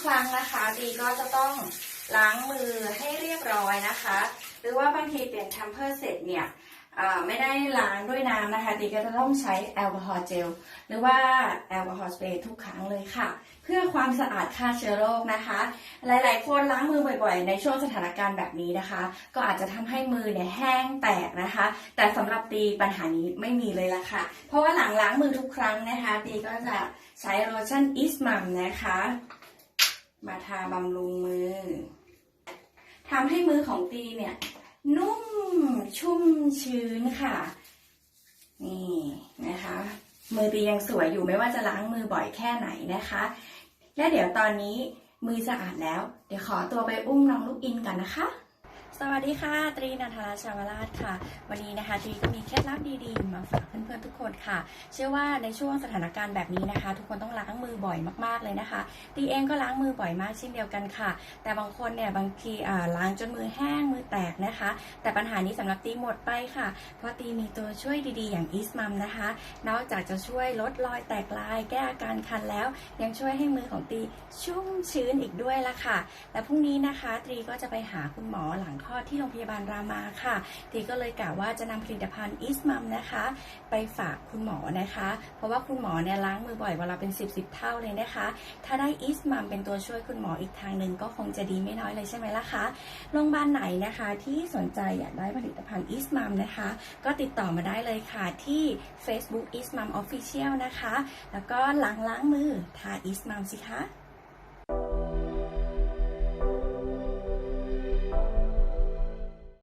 ทุกครั้งนะคะตีก็จะต้องล้างมือให้เรียบร้อยนะคะ หรือว่าบางทีเปลี่ยนแคมเปอร์เสร็จเนี่ยไม่ได้ล้างด้วยน้ำนะคะตีก็จะต้องใช้แอลกอฮอล์เจลหรือว่าแอลกอฮอล์สเปรย์ทุกครั้งเลยค่ะ เพื่อความสะอาดฆ่าเชื้อโรคนะคะ หลายๆ คนล้างมือบ่อยๆ ในช่วงสถานการณ์แบบนี้นะคะ ก็อาจจะทำให้มือเนี่ยแห้งแตกนะคะ แต่สำหรับตีปัญหานี้ไม่มีเลยละค่ะ เพราะว่าหลังล้างมือทุกครั้งนะคะตีก็จะใช้โลชั่นอิสมัมนะคะ มาทาบำรุงมือทำให้มือของตีเนี่ย นุ่มชุ่มชื้นค่ะ นี่นะคะ มือตียังสวยอยู่ไม่ว่าจะล้างมือบ่อยแค่ไหนนะคะ และเดี๋ยวตอนนี้มือสะอาดแล้ว เดี๋ยวขอตัวไปอุ้มน้องลูกอินกันนะคะ สวัสดีค่ะ ตรีนันทราชาวราชค่ะ วันนี้นะคะตรีก็มีเคล็ดลับดีๆ มาฝากเพื่อนๆทุกคนค่ะ เชื่อว่าในช่วงสถานการณ์แบบนี้นะคะ ทุกคนต้องล้างมือบ่อยมากๆเลยนะคะตีเองก็ล้างมือบ่อยมากเช่นเดียวกันค่ะ แต่บางคนเนี่ยบางทีล้างจนมือแห้งมือแตกนะคะ แต่ปัญหานี้สำหรับตีหมดไปค่ะ เพราะตีมีตัวช่วยดีๆ อย่างอีสมัมนะคะ นอกจากจะช่วยลดรอยแตกลาย แก้อาการคันแล้ว ยังช่วยให้มือของตีชุ่มชื้นอีกด้วยละค่ะ และพรุ่งนี้นะคะตรีก็จะไปหาคุณหมอหลังคลอดที่โรงพยาบาลรามาค่ะตรีก็เลยกะว่าจะนำผลิตภัณฑ์อีสมัมนะคะ ไปฝากคุณหมอนะคะ เพราะว่าคุณหมอเนี่ยล้างมือบ่อยเวลาเป็น 10บสเท่าเลยนะคะ ถ้าได้อีสมัมเป็นตัวช่วยคุณหมออีกทางหนึ่งก็คงจะดีไม่น้อยเลยใช่ไหมล่ะคะโรงพยาบาลไหนนะคะ ที่สนใจอยากได้ผลิตภัณฑ์อีสมัมนะคะ ก็ติดต่อมาได้เลยค่ะที่ Facebook อีสมัม Official นะคะ แล้วก็ล้างล้างมือทาอีสมัมสิคะ